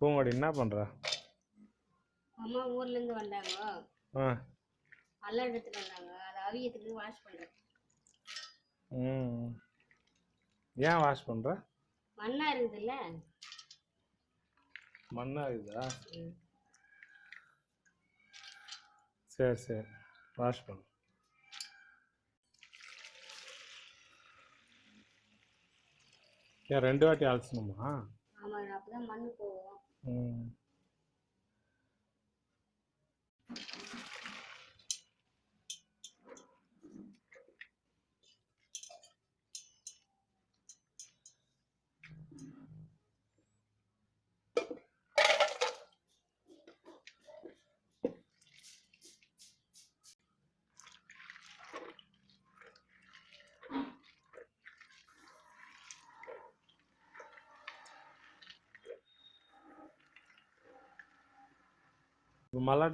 பூங்கொடி என்ன பண்ணுற அம்மா ஊர்ல இருந்து வந்தாங்க. ஆ. அல்ல எடுத்துட்டு வந்தாங்க. அதை அவியத்துக்கு வாஷ் பண்றேன். ம். ஏன் வாஷ் பண்ணுற மண்ணா இருக்குதுல்ல? மண்ணாக இருக்குதா? சரி சரி. வாஷ் பண்ணு. ஏன் ரெண்டு வாட்டி அலசணுமா? ஆமா அப்பதான் மண்ணு போகும் ம்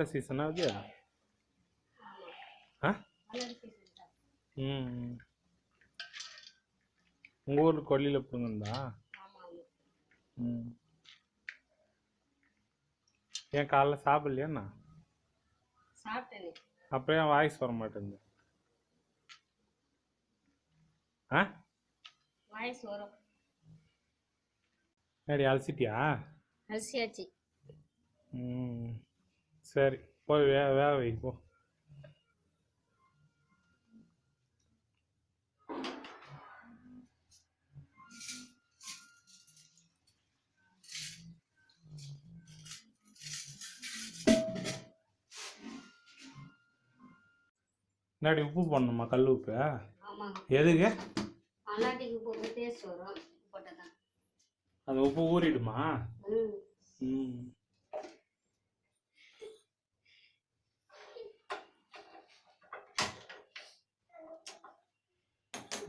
season தான். ம் உங்கள் ஊரில் கொல்லியில் ஆமா ம். ஏன் காலைல சாப்பிட்லையாண்ணா அப்புறம் ஏன் வாய்ஸ் வர மாட்டேங்குது? ஆ? வாய்ஸ் வரும். ஏடி அலசிட்டியா? அரிசியாச்சு ம். சரி போய் வே வேக வை போ. என்னடி உப்பு போடணுமா கல் உப்பு? எதுக்கு? அந்த உப்பு ஊறிடுமா ம் ம்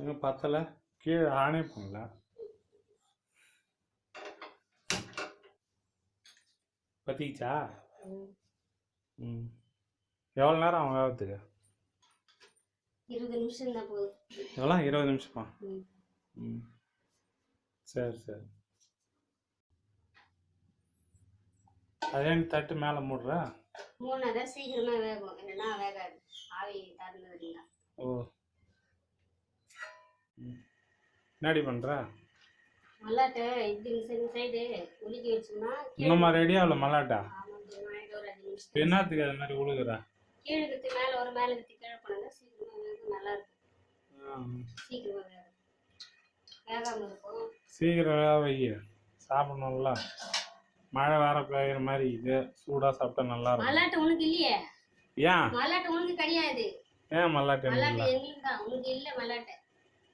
இன்னும் பத்தலை? கீழே ஆனே பண்ணல பத்திச்சா ம். எவ்வளோ நேரம் அவன் வேகத்துக்கு? இருபது நிமிஷம் தான் போதும் எவ்வளோ இருபது நிமிஷமா? ம். சரி சரி. அதே தட்டு மேலே மூடுற? மூணு தான் சீக்கிரமா வேகும். இல்லைன்னா வேகாது. ஆவி இருந்தா ஓ. என்னடி பண்ணுற மல்லாட்டை இப்படி இந்த சைடு உலுக்கி ரெடியா இல்லை மல்லாட்டா? என்னத்துக்கு அது மாதிரி உழுகுற? கீழே கத்தி மேல ஒரு மேல கத்தி கீழே போனா சீக்கிரமா வேகும் நல்லா இருக்கும். சீக்கிரமா வேகும் வேகாம இருக்கும். சீக்கிரம் வேக வை. சாப்பிடணும்ல. மழை வேற பெய்யுற மாதிரி இது சூடாக சாப்பிட்டா நல்லா இருக்கும். மல்லாட்டை உனக்கு இல்லையே? ஏன்? மல்லாட்டை உனக்கு கிடையாது. ஏன் மல்லாட்டை மல்லாட்டை இல்லை? எங்களுக்கு தான். உனக்கு இல்ல மல்லாட்டை.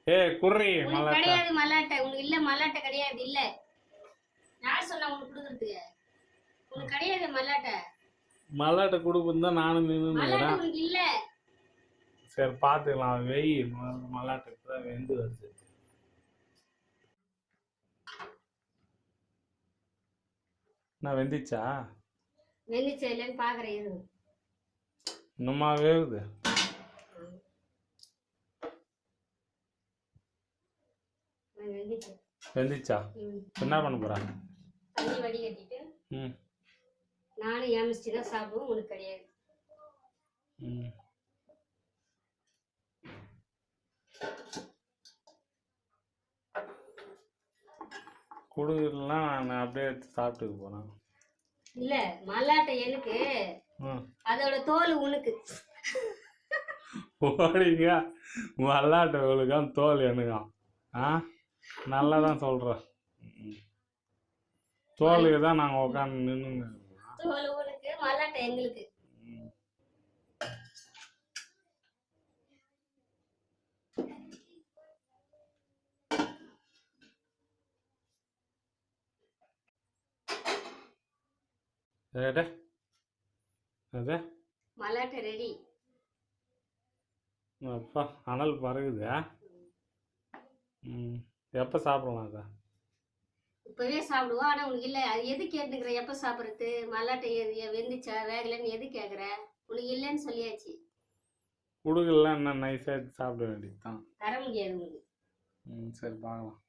ஏய் குர்ரி மல்லாட்டை. கிடையாது மல்லாட்டை. உனக்கு இல்ல மல்லாட்டை கிடையாது இல்ல. யார் சொன்னா உனக்கு கொடுக்குறதுக்கு. உனக்கு கிடையாது மல்லாட்டை. மல்லாட்டை கொடுக்குன்னு தான் நானும் உனக்கு இல்ல. சரி பார்த்துக்கலாம் வெய் மல்லாட்டை தான் வெந்து வருது. நான் வெந்துச்சா? வெந்துச்சா இல்லைன்னு பாக்குறேன் இன்னுமா வேகுது வெந்துச்சு. என்ன பண்ண போறா? தண்ணி வடிகட்டிட்டு ம். நானும் ஏமிச்சிட்டு தான் சாப்பிடுவோம் உனக்கு கிடையாது. ம். கொடுக்கலாம் நான் அப்படியே எடுத்து சாப்பிட்டுக்க போறேன். இல்ல மல்லாட்டை எனக்கு. அதோட தோல் உனக்கு. ஓடிங்க. மல்லாட்டவங்களுக்கான் தோல் எனக்கான் ஆ? நல்லா தான் சொல்கிறேன் தோலுக்கு தான் நாங்கள் உட்காந்து நின்றுங்க தோல் மல்லாட்டை எங்களுக்கு. அது மல்லாட்டை ரெடி அப்பா அனல் பறகுது? ம். எப்போ சாப்பிடலாம் அதை இப்பவே சாப்பிடுவோம். ஆனா உனக்கு இல்ல. அது எது கேட்டுக்கிற? எப்ப சாப்பிடுறது? மல்லாட்டை வெந்துச்சா வேகலைன்னு எது கேக்குற? உனக்கு இல்லைன்னு சொல்லியாச்சு. குடுக்கலாம் என்ன நைஸாக சாப்பிட வேண்டியது தான் தர முடியாது உனக்கு. ம் சரி பார்க்கலாம்.